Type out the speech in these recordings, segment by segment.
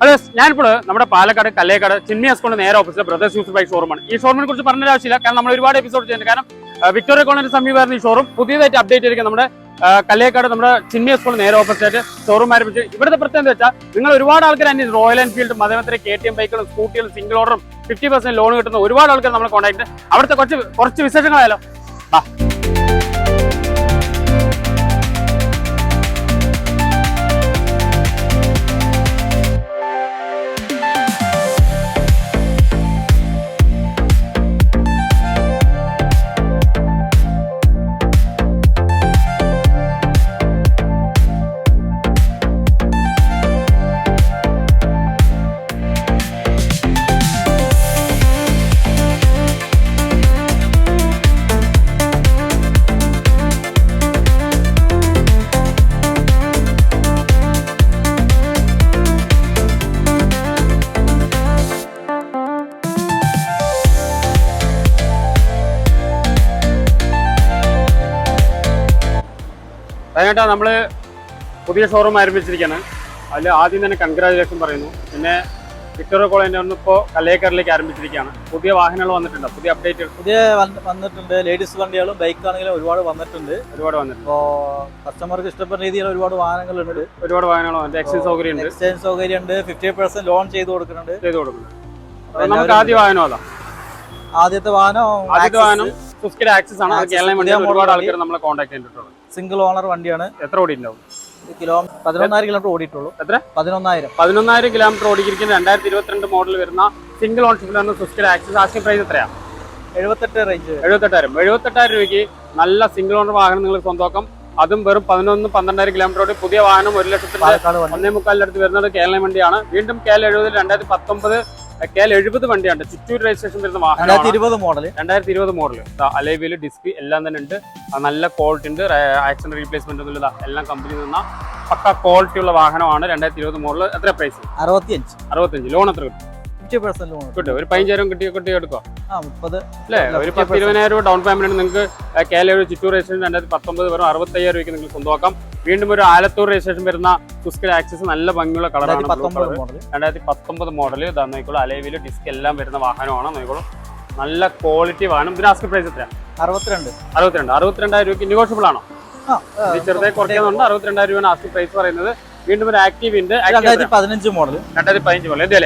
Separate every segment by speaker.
Speaker 1: Hello ഞാനിപ്പോൾ നമ്മുടെ പാലക്കാട് കല്ലേക്കാട് ചിന്മയ സ്കൂളിന് നേരെ ഓപ്പോസിറ്റ് ബ്രദേഴ്സ് യൂസ് ബൈക്ക് ഷോറൂമാണ് ഈ ഷോറൂമിനെ കുറിച്ച് പറഞ്ഞ ആവശ്യമില്ല കാരണം നമ്മൾ ഒരുപാട് എപ്പിസോഡ് ചെയ്യുന്നുണ്ട് കാരണം വിക്ടോറിയ കോളേജിന് സമീപമായിരുന്നു ഈ ഷോറൂം പുതിയതായിട്ട് അപ്ഡേറ്റ് ചെയ്തിരിക്കുന്നത് നമ്മുടെ കല്ലേക്കാട് നമ്മുടെ ചിന്മയ സ്കൂൾ നേരെ ഓപ്പോസിറ്റ് ഷോറൂം ആരംഭിച്ച്. ഇവിടുത്തെ പ്രത്യേകത വെച്ചാൽ നിങ്ങൾ ഒരുപാട് ആൾക്കാർ അന്വേഷിച്ചു റോയൽ എൻഫീൽഡും അതേപോലെ കെ ടി എം ബൈക്കുകളും സ്കൂട്ടികളും സിംഗിൾ ഓർഡറും ഫിഫ്റ്റി പെർസെന്റ് ലോൺ കിട്ടുന്ന ഒരുപാട് ആൾക്കാർ നമ്മൾ കോൺടാക്ട് അവിടുത്തെ കുറച്ച് കുറച്ച് വിശേഷങ്ങളായാലോ? ആ അതിനായിട്ട് നമ്മൾ പുതിയ ഷോറൂം ആരംഭിച്ചിരിക്കുകയാണ് അതിൽ ആദ്യം തന്നെ കൺഗ്രാജുലേഷൻ പറയുന്നു. പിന്നെ വിക്ടോറിയ കോളേജിന്റെ ഒന്ന് ഇപ്പോൾ കല്ലേക്കറിലേക്ക് ആരംഭിച്ചിരിക്കുകയാണ് പുതിയ വാഹനങ്ങൾ വന്നിട്ടുണ്ട് പുതിയ അപ്ഡേറ്റ്
Speaker 2: പുതിയ വന്നിട്ടുണ്ട്. ലേഡീസ് വണ്ടികളും ബൈക്ക് ആണെങ്കിലും ഒരുപാട് വന്നിട്ടുണ്ട്.
Speaker 1: ഒരുപാട് വന്നിട്ടുണ്ട്.
Speaker 2: ഇപ്പോൾ കസ്റ്റമർക്ക് ഇഷ്ടപ്പെടുന്ന രീതിയിൽ ഒരുപാട് വാഹനങ്ങളുണ്ട്.
Speaker 1: ഒരുപാട് വാഹനങ്ങൾ വന്നിട്ട് എക്സ്ചേഞ്ച് സൗകര്യം ഉണ്ട്.
Speaker 2: എക്സ്ചേഞ്ച് സൗകര്യം ഉണ്ട് ഫിഫ്റ്റി പെർസെന്റ് ലോൺ ചെയ്ത് കൊടുക്കുന്നുണ്ട്.
Speaker 1: ചെയ്ത് കൊടുക്കുന്നുണ്ട്. നമുക്ക് ആദ്യ വാഹനം അതാ.
Speaker 2: ആദ്യത്തെ വാഹനം
Speaker 1: ആദ്യത്തെ വാഹനം സുസ്കിയുടെ ആക്സസ് ആണ്. കേരളം ഒരുപാട് ആൾക്കാർ നമ്മളെ കോൺടാക്ട് ചെയ്തിട്ടുള്ളത്
Speaker 2: സിംഗിൾ ഓണർ വണ്ടിയാണ്.
Speaker 1: എത്ര ഓടിയിട്ടുണ്ടാവും?
Speaker 2: Kilo പതിനൊന്നായിരം kilometre ഓടിയിട്ടുള്ളൂ.
Speaker 1: എത്ര?
Speaker 2: പതിനൊന്നായിരം.
Speaker 1: പതിനൊന്നായിരം കിലോമീറ്റർ ഓടിയിരിക്കുന്ന രണ്ടായിരത്തി ഇരുപത്തിരണ്ട് മോഡൽ വരുന്ന സിംഗിൾ ഓൺഷിപ്പിൽ ഓൺഷിപ്പിലാണ് സുസ്കിൽ ആക്സസ് ആസ്റ്റിംഗ് പ്രൈസ് എത്രയാണ്
Speaker 2: എഴുപത്തെട്ട് റേഞ്ച്
Speaker 1: എഴുപത്തെട്ടായിരം. എഴുപത്തെട്ടായിരം രൂപയ്ക്ക് നല്ല സിംഗിൾ ഓണർ വാഹനം നിങ്ങൾ സ്വന്തമാക്കാം. അതും വെറും പതിനൊന്ന് പന്ത്രണ്ടായിരം കിലോമീറ്റർ ഓടി പുതിയ വാഹനം ഒരു
Speaker 2: വണ്ടി.
Speaker 1: ഒന്നേ മുക്കാലിനടുത്ത് വരുന്നത് കേരള വണ്ടിയാണ്. വീണ്ടും കേരള എഴുപതിൽ രണ്ടായിരത്തി പത്തൊമ്പത് കെ എൽ എഴുപത് വണ്ടിയാണ് ചുറ്റൂർ രജിസ്ട്രേഷൻ വരുന്ന വാഹനം
Speaker 2: ഇരുപത് മോഡൽ
Speaker 1: രണ്ടായിരത്തി ഇരുപത് മോഡൽ അലേവിയിൽ ഡിസ്ക് എല്ലാം തന്നെ ഉണ്ട്. നല്ല ക്വാളിറ്റി ഉണ്ട്. ആക്സിഡന്റ് റീപ്ലേസ്മെന്റ് ഒന്നുമില്ല. എല്ലാം കമ്പനി നിന്ന പക്ക ക്വാളിറ്റി ഉള്ള വാഹനമാണ് രണ്ടായിരത്തി ഇരുപത് മോഡൽ എത്ര പ്രൈസ്
Speaker 2: അറുപത്തി അഞ്ച്
Speaker 1: അറുപത്തഞ്ച് ലോൺ എത്ര കിട്ടും? കിട്ടും. ഒരു പതിനഞ്ചായിരം കിട്ടി കിട്ടി അല്ലേ ഒരു പത്ത് ഇരുപതിനായിരം രൂപ ഡൗൺ പേയ്മെന്റ് നിങ്ങൾക്ക് കേരള ചിറ്റൂർ രജിസ്ട്രേഷൻ രണ്ടായിരത്തി പത്തൊമ്പത് വെറും അറുപത്തയ്യായിരം രൂപയ്ക്ക് നിങ്ങൾക്ക് സ്വന്തമാക്കാം വീണ്ടും ഒരു ആലത്തൂർ രജിസ്ട്രേഷൻ വരുന്ന സുസ്കിൽ ആക്സസ് നല്ല ഭംഗിയുള്ള കളറാണ്
Speaker 2: രണ്ടായിരത്തി പത്തൊമ്പത്
Speaker 1: മോഡൽ ഇതാ നോക്കിക്കോളൂ. അലേവിൽ ഡിസ്ക് എല്ലാം വരുന്ന വാഹനമാണ് നോക്കിക്കോളൂ. നല്ല ക്വാളിറ്റി വാഹനം. ഇതിന് ആസ്ക് പ്രൈസ് എത്രയാണ്
Speaker 2: അറുപത്തിരണ്ട്.
Speaker 1: അറുപത്തിരണ്ട്. അറുപത്തിരണ്ടായിരം രൂപയ്ക്ക് നെഗോഷ്യബിൾ ആണോ? ചെറുതായി കുറയ്ക്കുന്നുണ്ട്. അറുപത്തിരണ്ടായിരം രൂപയാണ് ആസ്ക് പ്രൈസ് പറയുന്നത്. വീണ്ടും ഒരു ആക്റ്റീവ് ഉണ്ട്.
Speaker 2: രണ്ടായിരത്തി പതിനഞ്ച് മോഡൽ
Speaker 1: രണ്ടായിരത്തി പതിനഞ്ച് മോഡൽ എന്ത്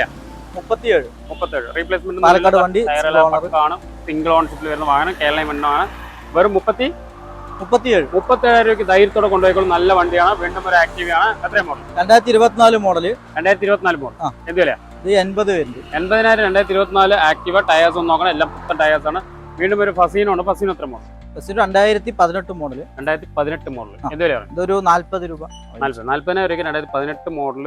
Speaker 2: മുപ്പത്തിയേഴ്.
Speaker 1: മുപ്പത്തേഴ് റീപ്ലേസ്മെന്റ്
Speaker 2: പാലക്കാട് വണ്ടി.
Speaker 1: ആണ്. സിംഗിൾ ഓൺഷിപ്പിൽ വരുന്ന വാഹനം കേരള മണ്ണാണ് വെറും മുപ്പത്തി
Speaker 2: മുപ്പത്തിയേഴ്.
Speaker 1: മുപ്പത്തേഴായിരം രൂപയ്ക്ക് ധൈര്യത്തോടെ കൊണ്ടുപോയിക്കോളും. നല്ല വണ്ടിയാണ്. വീണ്ടും ഒരു ആക്റ്റീവയാണ് എത്രയും മോഡൽ
Speaker 2: രണ്ടായിരത്തി ഇരുപത്തിനാല് മോഡൽ
Speaker 1: രണ്ടായിരത്തി ഇരുപത്തിനാല് മോഡൽ. എന്ത് വില
Speaker 2: ഇത് എൺപത് വരുന്നുണ്ട്.
Speaker 1: എൺപതിനായിരം രണ്ടായിരത്തി ഇരുപത്തിനാല് ആക്റ്റീവ ടയേഴ്സ് ഒന്ന് നോക്കണം. എല്ലാം പുത്തൻ ടയേഴ്സ് ആണ്. വീണ്ടും ഒരു ഫസീനോ ഉണ്ട്. ഫസീനോ എത്ര മോഡൽ
Speaker 2: ബസ്സിന് രണ്ടായിരത്തി പതിനെട്ട് മോഡൽ
Speaker 1: രണ്ടായിരത്തി പതിനെട്ട് മോഡൽ. എന്ത് വിലയാണ്
Speaker 2: ഇതൊരു നാല്പത് രൂപ.
Speaker 1: നാല്പത്. നാല്പതിനായിരം രൂപയ്ക്ക് രണ്ടായിരത്തി പതിനെട്ട് മോഡൽ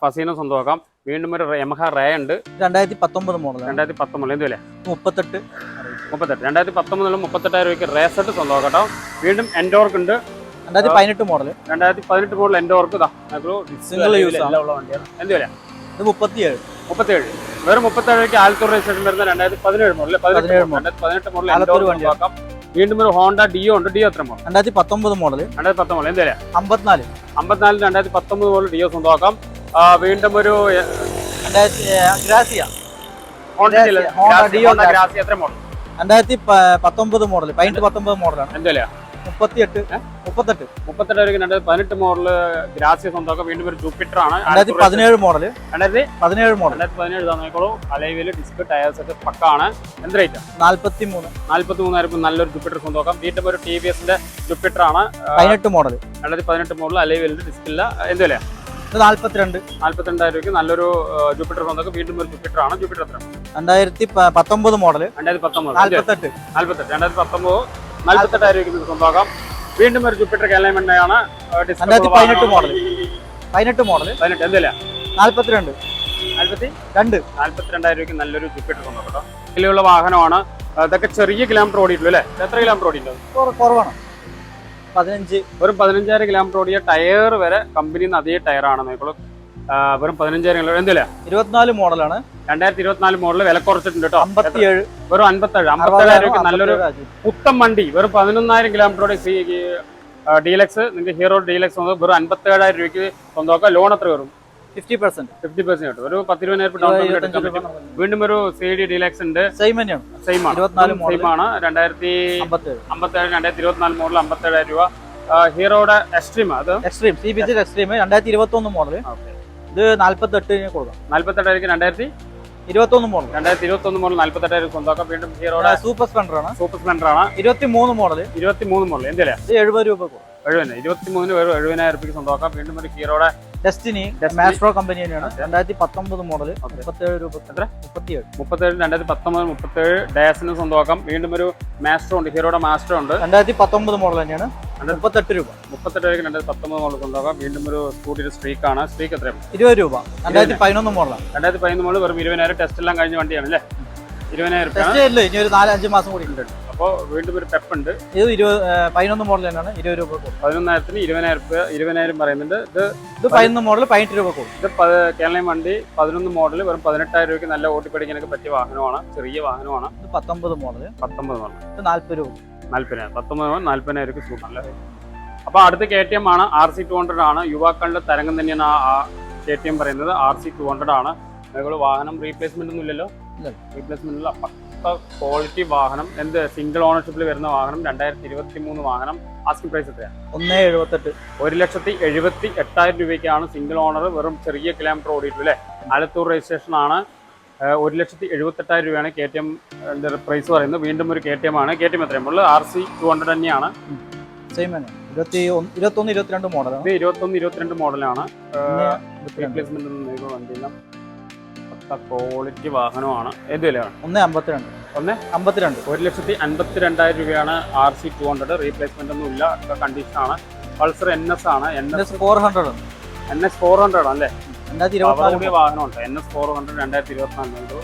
Speaker 1: ഫസീനോ സ്വന്തമാക്കാം. വീണ്ടും ഒരു യമഹ റേ ഉണ്ട്.
Speaker 2: രണ്ടായിരത്തി പത്തൊമ്പത് മോഡൽ
Speaker 1: രണ്ടായിരത്തി പത്തൊമ്പത് എന്ത് വില
Speaker 2: മുപ്പത്തെട്ട്.
Speaker 1: മുപ്പത്തെട്ട്. രണ്ടായിരത്തി പത്തൊമ്പതിലും മുപ്പത്തെട്ടായിരം രൂപയ്ക്ക് റേസെറ്റ് സ്വന്തമാക്കട്ടോ. വീണ്ടും എൻഡോർക്ക് ഉണ്ട്.
Speaker 2: രണ്ടായിരത്തി പതിനെട്ട് മോഡൽ
Speaker 1: രണ്ടായിരത്തി പതിനെട്ട് മോഡൽ എൻഡോർക്ക് ഇതാ
Speaker 2: സിംഗിൾ
Speaker 1: യൂസ് ഉള്ള വണ്ടിയാണ്. എന്ത് വില
Speaker 2: ഇത് മുപ്പത്തിയേഴ്.
Speaker 1: മുപ്പത്തേഴ് വെറും മുപ്പത്തേഴ് രൂപയ്ക്ക് ആലത്തൂർ രജിസ്ട്രേഷൻ വരുന്ന രണ്ടായിരത്തി പതിനേഴ് മോഡൽ പതിനെട്ട് പതിനെട്ട് മോഡൽ
Speaker 2: വണ്ടിയാണ്.
Speaker 1: സ്വന്തമാക്കാം. വീണ്ടും ഒരു ഹോണ്ട ഡിയോ ഉണ്ട്. ഡിയോ എത്ര മോഡൽ
Speaker 2: രണ്ടായിരത്തി പത്തൊമ്പത് മോഡൽ
Speaker 1: രണ്ടായിരത്തി പത്തൊമ്പത് എന്ത് വില
Speaker 2: അമ്പത്തിനാല്.
Speaker 1: അമ്പത്തിനാലിൽ രണ്ടായിരത്തി പത്തൊമ്പത് മോഡൽ ഡിയോ സ്വന്തമാക്കാം. വീണ്ടും ഒരു
Speaker 2: രണ്ടായിരത്തി ഗ്രാസിയ.
Speaker 1: മോഡൽ
Speaker 2: പത്തൊമ്പത് മോഡൽ പതിനെട്ട് പത്തൊമ്പത് മോഡലാണ്
Speaker 1: എന്തല്ലേ
Speaker 2: മുപ്പത്തിയെട്ട് മുപ്പത്തെട്ട്.
Speaker 1: മുപ്പത്തെട്ട് വരെ രണ്ടായിരത്തി പതിനെട്ട് മോഡൽ ഗ്രാസിയ സ്വന്തമൊക്കെ വീണ്ടും ഒരു ജൂപ്പിറ്റർ ആണ്.
Speaker 2: രണ്ടായിരത്തി പതിനേഴ് മോഡൽ
Speaker 1: രണ്ടായിരത്തി
Speaker 2: പതിനേഴ് മോഡൽ
Speaker 1: രണ്ടായിരത്തി പതിനേഴ് തന്നേക്കോളൂ അലൈവിൽ ഡിസ്ക് ടയേഴ്സ് ഒക്കെ പക്കാണ്. എന്ത് റേറ്റ്
Speaker 2: നാല്പത്തി മൂന്ന്
Speaker 1: നാല്പത്തി മൂന്നായിരം നല്ലൊരു ജൂപ്പിറ്റർ സ്വന്തമാക്കാം. വീണ്ടും ഒരു ടി വി എസിന്റെ ജൂപ്പിറ്റർ ആണ്.
Speaker 2: പതിനെട്ട് മോഡൽ
Speaker 1: രണ്ടായിരത്തി പതിനെട്ട് മോഡൽ അലൈവിൽ ഡിസ്ക് ഇല്ല. എന്ത് വില
Speaker 2: ഇത് നാല്പത്തിരണ്ട്.
Speaker 1: നാല്പത്തിരണ്ടായിരം രൂപയ്ക്ക് നല്ലൊരു ജൂപ്പിറ്റർ സ്വന്തമാക്കാം വീണ്ടും ഒരു ജൂപ്പിറ്റർ ആണ് ജൂപ്പിറ്റർ എത്ര?
Speaker 2: രണ്ടായിരത്തി പത്തൊമ്പത് മോഡൽ
Speaker 1: രണ്ടായിരത്തി പത്തൊമ്പത്
Speaker 2: നാല്പത്തെട്ട്.
Speaker 1: നാല്പത്തെട്ട്. രണ്ടായിരത്തി പത്തൊമ്പത് നാല്പത്തെട്ടായിരം രൂപയ്ക്ക് നിങ്ങൾക്ക് സ്വന്തമാക്കാം വീണ്ടും ഒരു ജുപ്പിറ്റർ ആണ്
Speaker 2: രണ്ടായിരത്തി പതിനെട്ട് മോഡൽ പതിനെട്ട് മോഡൽ
Speaker 1: പതിനെട്ട് എന്തില്ല
Speaker 2: നാല്പത്തിരണ്ട്.
Speaker 1: നാല്പത്തി?
Speaker 2: രണ്ട്.
Speaker 1: നാല്പത്തിരണ്ടായിരം രൂപയ്ക്ക് നല്ലൊരു ജൂപ്പിറ്റർ സ്വന്തം കേട്ടോ. ഇതിലുള്ള വാഹനമാണ്. അതൊക്കെ ചെറിയ കിലോമീറ്റർ ഓടിയിട്ടുള്ളൂ അല്ലേ? എത്ര കിലോമീറ്റർ ഓടിയിട്ടുണ്ടോ
Speaker 2: കുറ- കുറവാണ്. പതിനഞ്ച്
Speaker 1: വെറും പതിനഞ്ചായിരം കിലോമീറ്റർ ഓടിയ ടയർ വരെ കമ്പനി അതേ ടയറാണ് നോക്കുള്ളൂ വെറും പതിനഞ്ചായിരം കിലോ എന്തില്ല
Speaker 2: ഇരുപത്തിനാല് മോഡലാണ്.
Speaker 1: രണ്ടായിരത്തി ഇരുപത്തിനാല് മോഡൽ വില കുറച്ചിട്ടുണ്ട് കേട്ടോ.
Speaker 2: അമ്പത്തിയേഴ്.
Speaker 1: വെറും അമ്പത്തേഴ് അമ്പത്തേഴായിരം നല്ലൊരു പുത്തൻ വണ്ടി. വെറും പതിനൊന്നായിരം കിലോമീറ്ററോടെ ഡീലക്സ്. നിങ്ങൾക്ക് ഹീറോ ഡീലക്സ് വെറും അൻപത്തേഴായിരം രൂപയ്ക്ക് സ്വന്തമാക്കാം. ലോൺ എത്ര വരും
Speaker 2: ഫിഫ്റ്റി പെർസെന്റ്.
Speaker 1: ഫിഫ്റ്റി പെർസെന്റ് കിട്ടും. ഒരു പത്തിരുപതിനായിരം ഡൗൺ പേയ്മെന്റ്
Speaker 2: ഇരുപത്തഞ്ച്
Speaker 1: എടുക്കാൻ പറ്റും. വീണ്ടും ഒരു സി ഡി ഡിലക്സ് ഉണ്ട്.
Speaker 2: സെയിം തന്നെയാണ്.
Speaker 1: സെയിം ആണ്.
Speaker 2: ഇരുപത്തിനാല് model.
Speaker 1: സെയിം ആണ്. രണ്ടായിരത്തി
Speaker 2: അമ്പത്തേഴ്.
Speaker 1: രണ്ടായിരത്തി ഇരുപത്തിനാല് മോഡൽ അമ്പത്തേഴായിരം രൂപ. ഹീറോയുടെ എക്സ്ട്രീം അത്?
Speaker 2: എക്സ്ട്രീം സി ബി എക്സ്ട്രീം രണ്ടായിരത്തി ഇരുപത്തി ഒന്ന് മോഡൽ ഇത് നാല്പത്തി എട്ടിന് കൊടുക്കാം.
Speaker 1: നാല്പത്തെട്ടായിരം രണ്ടായിരത്തി?
Speaker 2: ഇരുപത്തി ഒന്ന് മോഡൽ
Speaker 1: രണ്ടായിരത്തി ഇരുപത്തി ഒന്ന് മോഡൽ നാല്പത്തെട്ടായിരം സ്വന്തമാക്കാം വീണ്ടും ഹീറോയുടെ
Speaker 2: സൂപ്പർ സ്പ്ലെൻഡർ ആണ്.
Speaker 1: സൂപ്പർ സ്പ്ലെൻഡർ ആണ്.
Speaker 2: ഇരുപത്തി മൂന്ന് മോഡൽ
Speaker 1: ഇരുപത്തി മൂന്ന് മോഡൽ
Speaker 2: എന്തിനാ എഴുപത് രൂപ
Speaker 1: എഴുപതിന് ഇരുപത്തി മൂന്നിന് വെറും എഴുപതിനായിരം രൂപയ്ക്ക് സ്വന്തമാക്കാം. വീണ്ടും ഒരു ഹീറോയുടെ
Speaker 2: ഡെസ്റ്റിനി. മാസ്ട്രോ കമ്പനി തന്നെയാണ് രണ്ടായിരത്തി പത്തൊമ്പത് മോഡൽ. മുപ്പത്തേഴ് രൂപ
Speaker 1: എത്ര?
Speaker 2: മുപ്പത്തിയേഴ്.
Speaker 1: മുപ്പത്തേഴ് രണ്ടായിരത്തി പത്തൊമ്പത് മുപ്പത്തേഴ് ഡയസിന് സ്വന്തമാക്കാം. വീണ്ടും ഒരു മാസ്റ്റർ ഉണ്ട്. ഹീറോയുടെ മാസ്റ്റർ ഉണ്ട്.
Speaker 2: രണ്ടായിരത്തി പത്തൊമ്പത് മോഡൽ തന്നെയാണ്. മുപ്പത്തെട്ട് രൂപ.
Speaker 1: മുപ്പത്തെട്ട് രൂപയ്ക്ക് രണ്ടായിരത്തി പത്തൊമ്പത് മോഡൽ സ്വന്തമാക്കാം. വീണ്ടും ഒരു സ്കൂട്ടിയുടെ സ്ട്രീക്ക് ആണ് സ്ട്രീക്ക് എത്രയാണ്
Speaker 2: ഇരുപത് രൂപ. രണ്ടായിരത്തി പതിനൊന്ന് മോഡലാണ്.
Speaker 1: രണ്ടായിരത്തി പതിനൊന്ന് മോഡൽ വെറും ഇരുപതിനായിരം. ടെസ്റ്റ് എല്ലാം കഴിഞ്ഞ വണ്ടിയാണ് അല്ലേ ഇരുപതിനായിരം
Speaker 2: ടെസ്റ്റ് ഇനി ഒരു നാല് അഞ്ച് മാസം കൂടി ഉണ്ട്.
Speaker 1: അപ്പോൾ വീണ്ടും ഒരു പെപ്പ് ഉണ്ട്
Speaker 2: ഇത് ഇരുപത് പതിനൊന്ന് മോഡൽ തന്നെയാണ്. ഇരുപത് രൂപ കൊടുക്കും.
Speaker 1: പതിനൊന്നായിരത്തിന് ഇരുപതിനായിരം രൂപ ഇരുപതിനായിരം പറയുന്നുണ്ട്. ഇത്
Speaker 2: ഇത് പതിനൊന്ന് മോഡൽ പതിനെട്ട് രൂപ കൊടുക്കും.
Speaker 1: ഇത് കേരളീയ വണ്ടി പതിനൊന്ന് മോഡൽ വെറും പതിനെട്ടായിരം രൂപയ്ക്ക് നല്ല ഓട്ടിപ്പടിക്കാനൊക്കെ പറ്റിയ വാഹനമാണ്. ചെറിയ വാഹനമാണ്.
Speaker 2: ഇത് പത്തൊമ്പത് മോഡൽ
Speaker 1: പത്തൊമ്പത് മോഡൽ
Speaker 2: ഇത് നാല്പത് രൂപ
Speaker 1: നാല്പതിനായിരം പത്തൊമ്പത് മോഡൽ നാല്പതിനായിരം രൂപ സൂട്ട് അല്ലേ? അപ്പോൾ അടുത്ത കെ ടി എം ആണ്. ആർ സി ടു ഹൺഡ്രഡ് ആണ്. യുവാക്കളുടെ തരംഗം തന്നെയാണ് ആ കെ ടി എം പറയുന്നത്. ആർ സി ടു ഹൺഡ്രഡ് ആണ്. നിങ്ങൾ വാഹനം റീപ്ലേസ്മെന്റ് ഒന്നും ഇല്ലല്ലോ.
Speaker 2: ഇല്ല.
Speaker 1: റീപ്ലേസ്മെന്റ് ഇല്ല പക്ക ക്വാളിറ്റി വാഹനം എന്ത് സിംഗിൾ ഓണർഷിപ്പിൽ വരുന്ന വാഹനം രണ്ടായിരത്തി ഇരുപത്തി മൂന്ന് വാഹനം ആസ്കിംഗ് പ്രൈസ് എത്രയാണ്
Speaker 2: ഒന്ന് എഴുപത്തെട്ട്.
Speaker 1: ഒരു ലക്ഷത്തി എഴുപത്തി എട്ടായിരം രൂപയ്ക്കാണ് സിംഗിൾ ഓണർ വെറും ചെറിയ കിലോമീറ്റർ ഓടിയിട്ടു അല്ലേ? ആലത്തൂർ രജിസ്ട്രേഷൻ ആണ്. ഒരു ലക്ഷത്തി എഴുപത്തെട്ടായിരം രൂപയാണ് കെ ടി എം പ്രൈസ് പറയുന്നത്. വീണ്ടും ഒരു കെ ടി എം ആണ്. കെ ടി എം എത്രയും? ഉള്ളത് ആർ സി ടു ഹൺഡ്രഡ് തന്നെയാണ്.
Speaker 2: സെയിം തന്നെ. ഇരുപത്തി ഒന്ന് ഇരുപത്തൊന്ന് ഇരുപത്തിരണ്ട് മോഡലാണ്
Speaker 1: ഇത് ഇരുപത്തൊന്ന് ഇരുപത്തിരണ്ട് മോഡലാണ് റീപ്ലേസ്മെന്റ് വണ്ടിയില്ല. പക്ക ക്വാളിറ്റി വാഹനമാണ്. ഏത് വിലയാണ്?
Speaker 2: ഒന്ന് അമ്പത്തിരണ്ട്.
Speaker 1: ഒന്ന്?
Speaker 2: അമ്പത്തിരണ്ട്.
Speaker 1: ഒരു ലക്ഷത്തി അൻപത്തി രണ്ടായിരം രൂപയാണ് R C two hundred replacement ഒന്നും ഇല്ല. കണ്ടീഷൻ ആണ്. പൾസർ എൻ എസ് ആണ്. N S
Speaker 2: four hundred
Speaker 1: N S four hundred ആണല്ലേ കൂടിയ വാഹനമുണ്ട്. എൻ എസ് ഫോർ ഹൺഡ്രഡ് രണ്ടായിരത്തി ഇരുപത്തിനാല്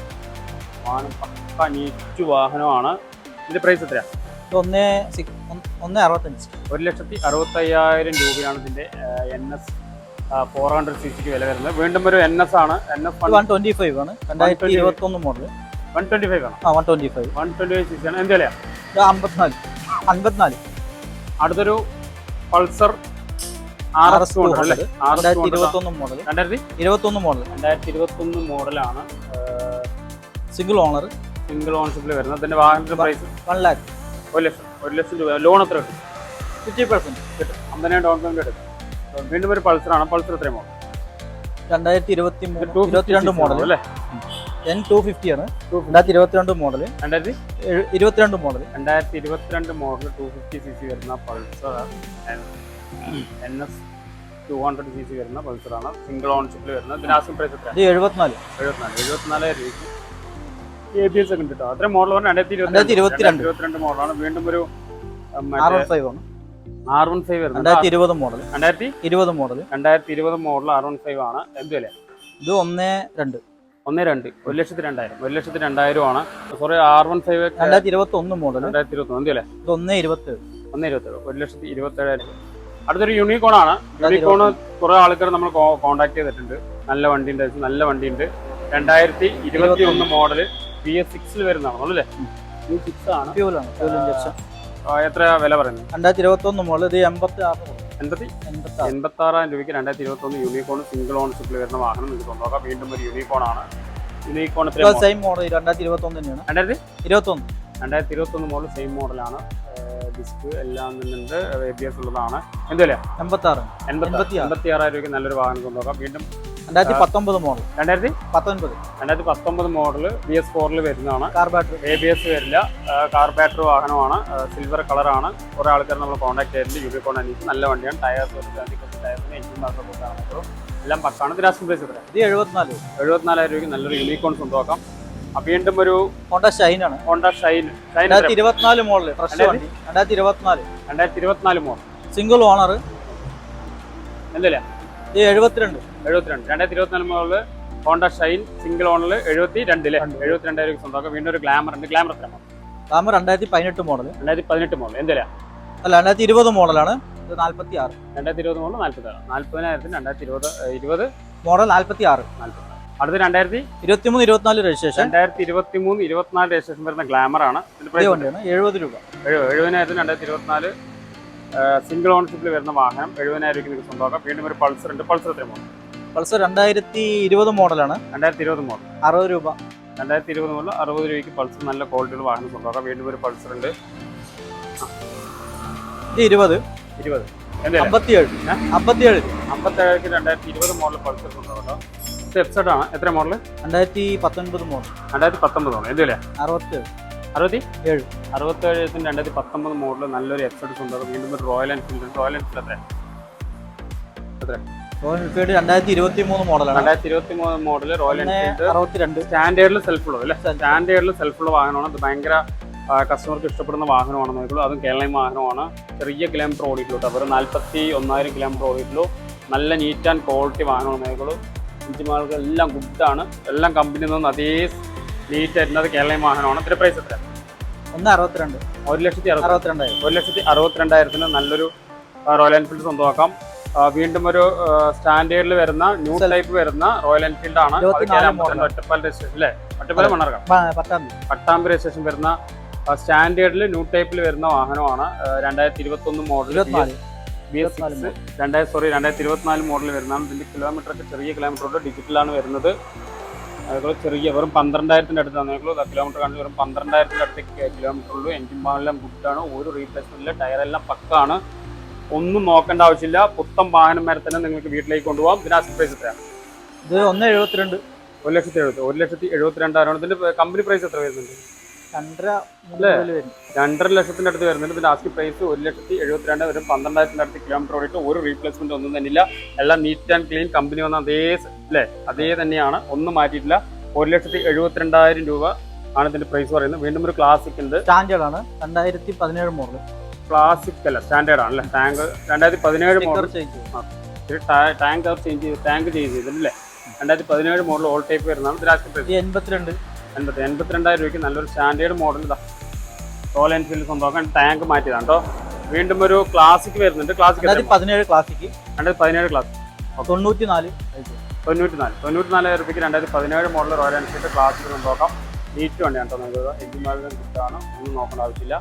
Speaker 1: വാഹനം പക്ക നീറ്റ് വാഹനമാണ്. ഇതിന്റെ പ്രൈസ് എത്രയാണ്
Speaker 2: ഒന്ന് ഒന്ന് അറുപത്തഞ്ച്.
Speaker 1: ഒരു ലക്ഷത്തി അറുപത്തയ്യായിരം രൂപയാണ് ഇതിന്റെ N S four hundred C സിക്ക് വില വരുന്നത്. വീണ്ടും ഒരു എൻ എസ് ആണ്. N S
Speaker 2: one twenty five ആണ്. രണ്ടായിരത്തി ഇരുപത്തി ഒന്ന് മോഡൽ
Speaker 1: വൺ ട്വന്റി ഫൈവ് ആണ്.
Speaker 2: ആ one twenty five
Speaker 1: one twenty five C C ആണ്. എന്ത് വിലയാണ്
Speaker 2: അമ്പത്തിനാല്. അൻപത്തിനാല്
Speaker 1: അടുത്തൊരു പൾസർ ആർ എസ് എസ്
Speaker 2: രണ്ടായിരത്തി ഇരുപത്തി ഒന്ന് മോഡൽ
Speaker 1: രണ്ടായിരത്തി?
Speaker 2: ഇരുപത്തി ഒന്ന് മോഡൽ
Speaker 1: രണ്ടായിരത്തി ഇരുപത്തി ഒന്ന് മോഡലാണ്
Speaker 2: സിംഗിൾ ഓണർ
Speaker 1: സിംഗിൾ ഓണർഷിപ്പിൽ വരുന്നത്. അതിന്റെ വാഹനത്തിന്റെ പ്രൈസ്
Speaker 2: വൺ ലാക്ക്.
Speaker 1: ഒരു ലക്ഷം. ഒരു ലക്ഷം രൂപ. ലോൺ എത്ര കിട്ടും?
Speaker 2: Fifty percent.
Speaker 1: കിട്ടും. അമ്പതിനായിരം ഡൗൺ പേയ്മെന്റ് എടുക്കും. വീണ്ടും ഒരു പൾസറാണ് പൾസർ എത്രയും മോഡൽ?
Speaker 2: രണ്ടായിരത്തി ഇരുപത്തി ഇരുപത്തിരണ്ട് മോഡൽ
Speaker 1: അല്ലേ
Speaker 2: എൻ ടു ഫിഫ്റ്റി ആണ്. രണ്ടായിരത്തി ഇരുപത്തിരണ്ട് മോഡൽ
Speaker 1: രണ്ടായിരത്തി?
Speaker 2: ഇരുപത്തിരണ്ട് മോഡൽ
Speaker 1: രണ്ടായിരത്തി ഇരുപത്തിരണ്ട് model two fifty C C വരുന്ന Pulsar N S two hundred C C വരുന്ന പൾസറാണ് സിംഗിൾ ഓൺഷിപ്പിൽ വരുന്നത് ഇതിന് ആസ്കിംഗ് പ്രൈസ് എത്ര
Speaker 2: എഴുപത്തിനാല്.
Speaker 1: എഴുപത്തിനാല്. എഴുപത്തിനാലായിരം രൂപയ്ക്ക് എ ബി എസ് ഒക്കെ കിട്ടും അത്രയും മോഡൽ പറഞ്ഞാൽ രണ്ടായിരത്തി
Speaker 2: ഇരുപത്തിരണ്ട്.
Speaker 1: ഇരുപത്തിരണ്ട് മോഡലാണ് വീണ്ടും ഒരു
Speaker 2: ഫൈവ് ആണ്.
Speaker 1: ആർ വൺ ഫൈവ്
Speaker 2: രണ്ടായിരത്തി ഇരുപത് മോഡൽ
Speaker 1: രണ്ടായിരത്തി?
Speaker 2: ഇരുപത് മോഡൽ
Speaker 1: രണ്ടായിരത്തി ഇരുപത് മോഡൽ ആർ വൺ ഫൈവ് ആണ്. എന്ത് വില?
Speaker 2: ഇത് ഒന്ന് രണ്ട്.
Speaker 1: ഒന്ന് രണ്ട്. ഒരു ലക്ഷത്തി രണ്ടായിരം. ഒരു ലക്ഷത്തി രണ്ടായിരം ആണ്. സോറി ആർ വൺ ഫൈവ്
Speaker 2: രണ്ടായിരത്തി ഇരുപത്തി ഒന്ന് മോഡൽ
Speaker 1: രണ്ടായിരത്തി ഇരുപത്തി ഒന്ന് വില?
Speaker 2: ഇത് ഒന്ന് ഇരുപത്തേഴ്.
Speaker 1: ഒന്ന് ഇരുപത്തേഴ്. ഒരു ലക്ഷത്തി ഇരുപത്തേഴായിരം. അടുത്തൊരു യൂണിക്കോൺ ആണ്. യൂണിക്കോൺ കുറെ ആൾക്കാർ നമ്മൾ കോൺടാക്ട് ചെയ്തിട്ടുണ്ട്. നല്ല വണ്ടി ഉണ്ട് നല്ല വണ്ടി ഉണ്ട് രണ്ടായിരത്തി ഇരുപത്തി ഒന്ന് മോഡൽ പി എസ് സിക്സിൽ വരുന്നതാണ് അല്ലേ സിക്സ് ആണ്.
Speaker 2: ഫ്യൂലാണ് ഫ്യൂൽ ഇഞ്ചക്ഷൻ
Speaker 1: എത്ര വില പറയുന്നത്?
Speaker 2: രണ്ടായിരത്തി ഇരുപത്തി ഒന്ന് മോഡൽ ഇത് എൺപത്തി ആറ്
Speaker 1: എൺപത്തി
Speaker 2: എൺപത്തി
Speaker 1: ആറായിരം രൂപയ്ക്ക് രണ്ടായിരത്തി ഇരുപത്തി ഒന്ന് യൂണിക്കോൺ സിംഗിൾ ഓണർഷിപ്പിൽ വരുന്ന വാഹനം നിങ്ങൾക്ക് കൊണ്ടുപോകാം. വീണ്ടും ഒരു യൂണിക്കോൺ ആണ്. യൂണിക്കോൺ
Speaker 2: സെയിം മോഡൽ രണ്ടായിരത്തി ഇരുപത്തി ഒന്ന് തന്നെയാണ്.
Speaker 1: രണ്ടായിരത്തി
Speaker 2: ഇരുപത്തി ഒന്ന്
Speaker 1: രണ്ടായിരത്തി ഇരുപത്തി ഒന്ന് മോഡൽ സെയിം മോഡലാണ് ഡിസ്ക് എല്ലാം നിന്നുണ്ട്. എ ബി എസ് ഉള്ളതാണ് എന്തുവില്ല
Speaker 2: എൺപത്തി ആറ്
Speaker 1: എൺപത്തി.
Speaker 2: എൺപത്തി
Speaker 1: ആറായിരം രൂപയ്ക്ക് നല്ലൊരു വാഹനം കൊണ്ടുപോകാം. വീണ്ടും
Speaker 2: രണ്ടായിരത്തി പത്തൊമ്പത് മോഡൽ
Speaker 1: രണ്ടായിരത്തി
Speaker 2: പത്തൊൻപത്.
Speaker 1: രണ്ടായിരത്തി പത്തൊമ്പത് മോഡൽ ബി എസ് ഫോറിൽ വരുന്നതാണ്.
Speaker 2: Car battery
Speaker 1: A B S വരില്ല. കാർ ബാറ്ററി വാഹനമാണ്. സിൽവർ കളറാണ് കുറേ ആൾക്കാർ നമ്മൾ കോൺടാക്ട് ചെയ്തിട്ടുണ്ട്. യൂണിക്കോൺ അന്വേഷിച്ച് നല്ല വണ്ടിയാണ്. ടയർസ് ടയർസിന് എഞ്ചിൻ മാത്രം എല്ലാം പക്കാണ്. ഇതിനാസ്കും പ്രൈസ് എത്ര
Speaker 2: ഇത് എഴുപത്തിനാല്
Speaker 1: എഴുപത്തിനാലായിരം രൂപയ്ക്ക് നല്ലൊരു യൂണിക്കോൺ സ്വന്തമാക്കാം അപ്പൊ വീണ്ടും ഒരു
Speaker 2: ഹോണ്ട ഷൈൻ ആണ്.
Speaker 1: ഹോണ്ട ഷൈൻ
Speaker 2: രണ്ടായിരത്തി ഇരുപത്തിനാല് മോഡൽ ഫ്രഷ് വണ്ടി. രണ്ടായിരത്തി ഇരുപത്തിനാല്.
Speaker 1: രണ്ടായിരത്തി ഇരുപത്തിനാല് മോഡൽ
Speaker 2: സിംഗിൾ ഓണർ
Speaker 1: എന്തല്ല
Speaker 2: ഇത് എഴുപത്തിരണ്ട്.
Speaker 1: എഴുപത്തിരണ്ട്. രണ്ടായിരത്തി ഇരുപത്തിനാല് മോഡൽ ഹോണ്ട ഷൈൻ സിംഗിൾ ഓണറിൽ എഴുപത്തി രണ്ടിൽ എഴുപത്തി രണ്ടായിരം സ്വന്തമാക്കാം. വീണ്ടും ഒരു ഗ്ലാമർ ഉണ്ട്. ഗ്ലാമർ എത്ര മോഡൽ
Speaker 2: റാമ് രണ്ടായിരത്തി പതിനെട്ട് മോഡൽ
Speaker 1: രണ്ടായിരത്തി പതിനെട്ട് മോഡൽ എന്തല്ല
Speaker 2: അല്ല രണ്ടായിരത്തി ഇരുപത് മോഡലാണ് ഇത് നാല്പത്തി ആറ്
Speaker 1: രണ്ടായിരത്തി ഇരുപത് മോഡൽ നാൽപ്പത്തി ആറ് നാൽപ്പതിനായിരത്തിന് രണ്ടായിരത്തി ഇരുപത്. ഇരുപത്
Speaker 2: മോഡൽ നാല്പത്തി ആറ്
Speaker 1: നാൽപ്പത്തി അടുത്ത് രണ്ടായിരത്തി?
Speaker 2: ഇരുപത്തി മൂന്ന് ഇരുപത്തിനാല് രജിസ്ട്രേഷൻ.
Speaker 1: രണ്ടായിരത്തി ഇരുപത്തി മൂന്ന് ഇരുപത്തിനാല് രജിസ്ട്രേഷൻ വരുന്ന ഗ്ലാമർ ആണ്.
Speaker 2: എഴുപത് രൂപ.
Speaker 1: എഴു- എഴുപതിനായിരത്തിന് രണ്ടായിരത്തി ഇരുപത്തിനാല് സിംഗിൾ ഓണർഷിപ്പിൽ വരുന്ന വാഹനം എഴുപതിനായിരം രൂപയ്ക്ക് നിങ്ങൾക്ക് സ്വന്തമാക്കാം. വീണ്ടും ഒരു പൾസർ ഉണ്ട്. പൾസർ എത്ര മോഡൽ
Speaker 2: പൾസർ രണ്ടായിരത്തി ഇരുപത് മോഡലാണ്.
Speaker 1: രണ്ടായിരത്തി ഇരുപത് മോഡൽ.
Speaker 2: അറുപത് രൂപ.
Speaker 1: രണ്ടായിരത്തി ഇരുപത് മുതൽ അറുപത് രൂപയ്ക്ക് പൾസർ നല്ല ക്വാളിറ്റിയുള്ള വാഹനം സ്വന്തമാക്കാം വീണ്ടും ഒരു പൾസർ ഉണ്ട്.
Speaker 2: ഇരുപത്.
Speaker 1: ഇരുപത്.
Speaker 2: അമ്പത്തിയേഴ്. അമ്പത്തിയേഴ്.
Speaker 1: അമ്പത്തേഴ് രണ്ടായിരത്തി ഇരുപത് മോഡൽ പൾസർ ഇത് എപ്സൈഡ് ആണ്? എത്ര മോഡൽ?
Speaker 2: രണ്ടായിരത്തി പത്തൊൻപത് മോഡൽ.
Speaker 1: രണ്ടായിരത്തി പത്തൊമ്പത് ആണ് എന്തില്ലേ
Speaker 2: അറുപത്തേഴ്
Speaker 1: അറുപത്തി?
Speaker 2: ഏഴ്.
Speaker 1: അറുപത്തേഴ് രണ്ടായിരത്തി പത്തൊമ്പത് മോഡൽ നല്ലൊരു എപ്സൈഡ് സ്വന്തമാക്കാം വീണ്ടും ഒരു റോയൽ എൻഫീൽഡ് റോയൽ എൻഫീൽഡ് എത്ര എത്ര
Speaker 2: റോയൽ എൻഫീൽഡ് രണ്ടായിരത്തി ഇരുപത്തി മൂന്ന് മോഡലാണ്.
Speaker 1: രണ്ടായിരത്തി ഇരുപത്തി മൂന്ന് മോഡൽ റോയൽ എൻഫീൽഡ്.
Speaker 2: അറുപത്തിരണ്ട്.
Speaker 1: സ്റ്റാൻഡേർഡിൽ സെൽഫ് ഉള്ളത് അല്ലേ? സ്റ്റാൻഡേർഡിൽ സെൽഫ് ഉള്ള വാഹനമാണ്. അത് ഭയങ്കര കസ്റ്റമർക്ക് ഇഷ്ടപ്പെടുന്ന വാഹനമാണ് നോക്കുള്ളൂ അതും കേരളീയ വാഹനമാണ്. ചെറിയ കിലോമീറ്റർ ഓടിയിട്ടുള്ളൂ അവർ നാൽപ്പത്തി ഒന്നായിരം കിലോമീറ്റർ ഓടിയിട്ടുള്ളൂ. നല്ല നീറ്റ് ആൻഡ് ക്വാളിറ്റി വാഹനമാണ് നോക്കുള്ളൂ ഇഞ്ചിമാർക്ക് എല്ലാം ഗുഡാണ് എല്ലാം കമ്പനിയിൽ നിന്ന് അതേ നീറ്റ് ആയിരുന്നത് കേരളീയ വാഹനമാണ്. ഇത്ര പ്രൈസ് എത്ര
Speaker 2: ഒന്ന് അറുപത്തിരണ്ട്.
Speaker 1: ഒരു ലക്ഷത്തി
Speaker 2: അറുപത്തിരണ്ടായിരം.
Speaker 1: ഒരു ലക്ഷത്തി അറുപത്തിരണ്ടായിരത്തിന് നല്ലൊരു റോയൽ എൻഫീൽഡ് സ്വന്തമാക്കാം. വീണ്ടും ഒരു സ്റ്റാൻഡേർഡിൽ വരുന്ന ന്യൂ ടൈപ്പ് വരുന്ന റോയൽ എൻഫീൽഡ് ആണ്. രജിസ്ട്രേഷൻ. അല്ലേ? ഒറ്റപ്പാലം മണ്ണർക്കാം പട്ടാമ്പ് രജിസ്ട്രേഷൻ വരുന്ന സ്റ്റാൻഡേർഡിൽ ന്യൂ ടൈപ്പിൽ വരുന്ന വാഹനമാണ് രണ്ടായിരത്തി ഇരുപത്തി ഒന്ന് മോഡൽ ബി എസ് സിക്സ് രണ്ടായിരത്തി സോറി രണ്ടായിരത്തി ഇരുപത്തിനാല് മോഡൽ വരുന്ന ഇതിന്റെ കിലോമീറ്റർ ഒക്കെ ചെറിയ കിലോമീറ്റർ ഉണ്ട് ഡിജിറ്റലാണ് വരുന്നത്. അതുപോലെ ചെറിയ വെറും പന്ത്രണ്ടായിരത്തിന്റെ അടുത്താണ്. ഞങ്ങൾ കിലോമീറ്റർ കാണിച്ച് വെറും പന്ത്രണ്ടായിരത്തിന്റെ അടുത്ത് കിലോമീറ്റർ ഉള്ളൂ എൻജിൻ പാനെല്ലാം ഗുഡാണ് ഒരു റീപ്ലേസ്മെന്റില്ല ടയറെല്ലാം പക്കാണ്. ഒന്നും നോക്കേണ്ട ആവശ്യമില്ല. പുത്തം വാഹനം വരെ തന്നെ നിങ്ങൾക്ക് വീട്ടിലേക്ക് കൊണ്ടുപോകാം. ഇതിന് അസറ്റ് പ്രൈസ് എത്രയാണ്?
Speaker 2: ഇത് ഒന്ന് എഴുപത്തിരണ്ട്.
Speaker 1: ഒരു ലക്ഷത്തി എഴുപത്തി ഒരു ലക്ഷത്തി എഴുപത്തി രണ്ടായിരം ഇതിന്റെ കമ്പനി പ്രൈസ് എത്ര വരുന്നുണ്ട്?
Speaker 2: രണ്ടര
Speaker 1: ലക്ഷത്തിന്റെ അടുത്ത് വരുന്നുണ്ട്. ഇതിന്റെ ആസ്കി പ്രൈസ് ഒരു ലക്ഷത്തി എഴുപത്തിരണ്ട് വരും പന്ത്രണ്ടായിരത്തിന്റെ അടുത്ത് കിലോമീറ്റർ ഓടിയിട്ട് ഒരു റീപ്ലേസ്മെന്റ് ഒന്നും തന്നെ ഇല്ല എല്ലാം നീറ്റ് ആൻഡ് ക്ലീൻ കമ്പനി വന്ന അതേ അല്ലേ? അതേ തന്നെയാണ്. ഒന്നും മാറ്റിയിട്ടില്ല. ഒരു ലക്ഷത്തി എഴുപത്തിരണ്ടായിരം രൂപ ആണ് ഇതിന്റെ പ്രൈസ് പറയുന്നത്. വീണ്ടും ഒരു ക്ലാസിക് ഉണ്ട്.
Speaker 2: സ്റ്റാൻഡേർഡ് ആണ്. രണ്ടായിരത്തി പതിനേഴ് മോഡൽ
Speaker 1: ക്ലാസിക് അല്ല സ്റ്റാൻഡേർഡ് ആണല്ലേ? ടാങ്ക് രണ്ടായിരത്തി പതിനേഴ് മോഡൽ ടാങ്ക് ചേഞ്ച് ചെയ്ത്. ടാങ്ക് ചേഞ്ച് ചെയ്തില്ലേ രണ്ടായിരത്തി പതിനേഴ് മോഡൽ ഓൾ ടൈപ്പ് വരുന്നതാണ്. ഇതിന്റെ പ്രൈസ്
Speaker 2: എൺപത്തിരണ്ട്.
Speaker 1: എൺപത്തി എൺപത്തിരണ്ടായിരം രൂപയ്ക്ക് നല്ലൊരു സ്റ്റാൻഡേർഡ് മോഡൽ ഇതാ. റോയൽ എൻഫീൽഡ് സ്വന്തമാക്കാൻ ടാങ്ക് മാറ്റിയതാണ് കേട്ടോ വീണ്ടും ഒരു ക്ലാസിക് വരുന്നുണ്ട്. ക്ലാസിക്
Speaker 2: പതിനേഴ് ക്ലാസിക്
Speaker 1: രണ്ടായിരത്തി പതിനേഴ് ക്ലാസ്
Speaker 2: തൊണ്ണൂറ്റി നാല്
Speaker 1: തൊണ്ണൂറ്റി നാല് തൊണ്ണൂറ്റി നാലായിരം രൂപയ്ക്ക് രണ്ടായിരത്തി പതിനേഴ് മോഡൽ റോയൽ എൻഫീൽഡ് ക്ലാസിക് സ്വന്തമാക്കാം. നീറ്റ് വേണ്ട കേട്ടോ നമുക്ക് എഞ്ചിൻ മാലിന്യം കിട്ടാണ്. ഒന്നും നോക്കേണ്ട ആവശ്യമില്ല.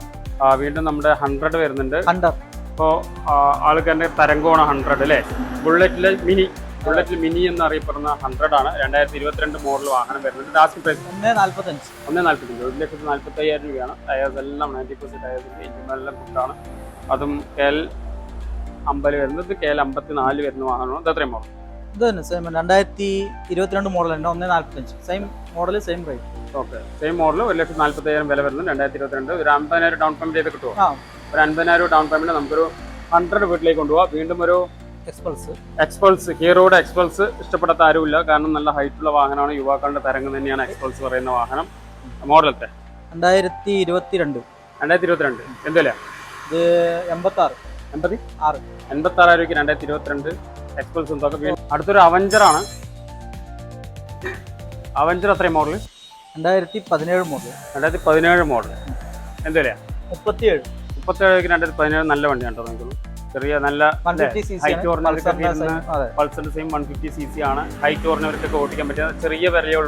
Speaker 1: വീണ്ടും നമ്മുടെ ഹൺഡ്രഡ് വരുന്നുണ്ട്.
Speaker 2: അപ്പോൾ
Speaker 1: ഇപ്പോൾ ആൾക്കാരുടെ തരംഗമാണ് ഹൺഡ്രഡ് അല്ലേ? ബുള്ളറ്റിലെ മിനി ബുള്ളറ്റിൽ മിനി എന്നറിയപ്പെടുന്ന ഹൺഡ്രഡ് ആണ്. രണ്ടായിരത്തി ഇരുപത്തിരണ്ട് മോഡൽ വാഹനം വരുന്നുണ്ട്. ലാസ്റ്റ് പ്രൈസ്
Speaker 2: ഒന്ന് നാൽപ്പത്തഞ്ച്
Speaker 1: ഒന്ന് നാൽപ്പത്തഞ്ച് ഒരു ലക്ഷത്തി നാൽപ്പത്തി അയ്യായിരം രൂപയാണ്. ടയേഴ്സ് എല്ലാം നയന്റി പെർസെന്റ് ടയേഴ്സിന്റെ എഞ്ചിനെല്ലാം ഫുഡാണ് അതും കെ എൽ അമ്പത് വരുന്നത് കെ എൽ അമ്പത്തി നാല് വരുന്ന വാഹനമാണ്. ഇത് എത്രയും മോഡൽ
Speaker 2: ഇത് തന്നെ സെയിം രണ്ടായിരത്തി ഇരുപത്തിരണ്ട് മോഡൽ ഉണ്ട് ഒന്ന് നാൽപ്പത്തഞ്ച് same model same rate
Speaker 1: okay same model ഒരു ലക്ഷത്തി നാൽപ്പത്തി അയ്യായിരം വില വരുന്നത് രണ്ടായിരത്തി ഇരുപത്തിരണ്ട് ഒരു അമ്പതിനായിരം ഡൗൺ പേയ്മെന്റ് ചെയ്ത് കിട്ടുമോ ഒരു അൻപതിനായിരം ഡൗൺ പേയ്മെന്റ് നമുക്കൊരു ഹൺഡ്രഡ് വീട്ടിലേക്ക് കൊണ്ടുപോകാം വീണ്ടും ഒരു
Speaker 2: എക്സ്പൾസ്
Speaker 1: എക്സ്പൾസ് ഹീറോയുടെ എക്സ്പൾസ് ഇഷ്ടപ്പെടാത്ത ആരുമില്ല. കാരണം നല്ല ഹൈറ്റ് ഉള്ള വാഹനമാണ്. യുവാക്കളുടെ തരംഗം തന്നെയാണ് എക്സ്പൾസ് പറയുന്ന വാഹനം. മോഡലത്തെ
Speaker 2: രണ്ടായിരത്തി ഇരുപത്തിരണ്ട്
Speaker 1: രണ്ടായിരത്തി ഇരുപത്തിരണ്ട് എന്തല്ലേ
Speaker 2: ഇത് എൺപത്തി ആറ്
Speaker 1: എൺപത്തി
Speaker 2: ആറ്.
Speaker 1: എൺപത്തി ആറായിരം രൂപയ്ക്ക് രണ്ടായിരത്തി ഇരുപത്തിരണ്ട് എക്സ്പൾസ് എന്തൊക്കെ അടുത്തൊരു അവഞ്ചറാണ് അവഞ്ചർ അത്രയും മോഡൽ
Speaker 2: രണ്ടായിരത്തി പതിനേഴ് മോഡൽ
Speaker 1: രണ്ടായിരത്തി പതിനേഴ് മോഡൽ എന്തല്ലേ
Speaker 2: മുപ്പത്തിയേഴ്
Speaker 1: മുപ്പത്തേഴ് രണ്ടായിരത്തി പതിനേഴ് നല്ല വണ്ടി കണ്ടോ നിങ്ങൾക്ക് ചെറിയ നല്ല ഹൈറ്റ് കുറഞ്ഞവർക്കൊക്കെ പൾസറിന്റെ same one fifty C C ആണ്. ഹൈറ്റ് കുറഞ്ഞവർക്കൊക്കെ ഓടിക്കാൻ പറ്റിയ ചെറിയ വിലയേ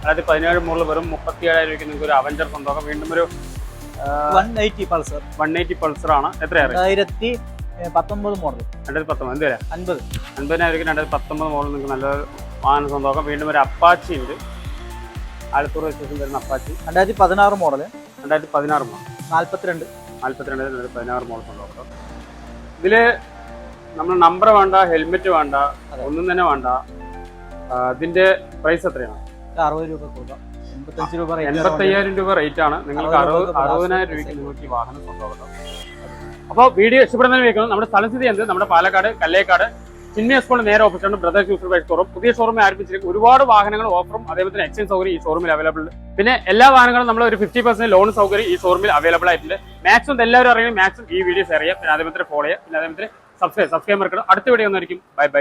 Speaker 1: അതായത് പതിനേഴ് മുകളിൽ വെറും മുപ്പത്തി ഏഴായിരം രൂപയ്ക്ക് നിങ്ങൾക്ക് ഒരു അവഞ്ചർ സ്വന്തമാക്കാം വീണ്ടും ഒരു
Speaker 2: one eighty Pulsar
Speaker 1: one eighty Pulsar ആണ്. എത്രയാണ്
Speaker 2: രണ്ടായിരത്തി പത്തൊമ്പത് മോഡൽ
Speaker 1: രണ്ടായിരത്തി പത്തൊമ്പത് എന്ത് വില
Speaker 2: അൻപത്.
Speaker 1: അൻപതിനായിരം രൂപയ്ക്ക് രണ്ടായിരത്തി പത്തൊമ്പത് മോഡൽ നിങ്ങൾക്ക് നല്ല വാഹന സ്വന്തമാക്കാം വീണ്ടും ഒരു അപ്പാച്ചി ഉണ്ട്. ആലത്തൂർ സ്റ്റേഷൻ വരുന്ന അപ്പാച്ചി.
Speaker 2: രണ്ടായിരത്തി പതിനാറ് മോഡൽ
Speaker 1: രണ്ടായിരത്തി പതിനാറ് മോഡൽ
Speaker 2: നാൽപ്പത്തിരണ്ട്
Speaker 1: നാൽപ്പത്തിരണ്ട് രണ്ടായിരത്തി പതിനാറ് മോഡൽ സ്വന്തമാക്കാം ഇതിൽ നമ്മൾ നമ്പർ വേണ്ട ഹെൽമെറ്റ് വേണ്ട ഒന്നും തന്നെ വേണ്ട. ഇതിന്റെ പ്രൈസ് എത്രയാണ്?
Speaker 2: അറുപത് രൂപ കൊടുക്കാം. എൺപത്തഞ്ച് രൂപ
Speaker 1: റേറ്റ് ആണ് നിങ്ങൾക്ക്
Speaker 2: അറുപത്
Speaker 1: അറുപതിനായിരം രൂപയ്ക്ക് നിങ്ങൾക്ക് ഈ വാഹനം കൊണ്ടുപോകാം. അപ്പോൾ വീഡിയോ ഇഷ്ടപ്പെടുന്നതിന് വെക്കണം നമ്മുടെ സ്ഥലസ്ഥിതി എന്ത്? നമ്മുടെ പാലക്കാട് കല്ലേക്കാട് എസ്കോണ്ട് നേരെ ഓഫീസാണ് ബ്രദേഴ്സ് യൂസർ ബൈക്ക് ഷോറൂം പുതിയ ഷോറൂം ആരംഭിച്ചിരിക്കും. ഒരുപാട് വാഹനങ്ങൾ ഓഫറും അതേപോലെ തന്നെ എക്സ്ചേഞ്ച് സൗകര്യം ഈ ഷോറൂമിൽ അവൈലബിൾ ഉണ്ട്. പിന്നെ എല്ലാ വാഹനങ്ങളും നമ്മൾ ഒരു ഫിഫ്റ്റി പെർസെന്റ് ലോൺ സൗകര്യം ഈ ഷോറൂമിൽ അവൈലബിൾ ആയിട്ടുണ്ട്. മാക്സിമം എല്ലാവരും അറിയാം. മാക്സിമം ഈ വീഡിയോ അറിയാം. പിന്നെ അതേപോലെ ഫോളോ ചെയ്യാം. പിന്നെ അതേപോലെ സബ്സ്ക്രൈബ് സബ്സ്ക്രൈബ് മറക്കണം അടുത്ത വീഡിയോ ഒന്നായിരിക്കും ബൈ ബൈ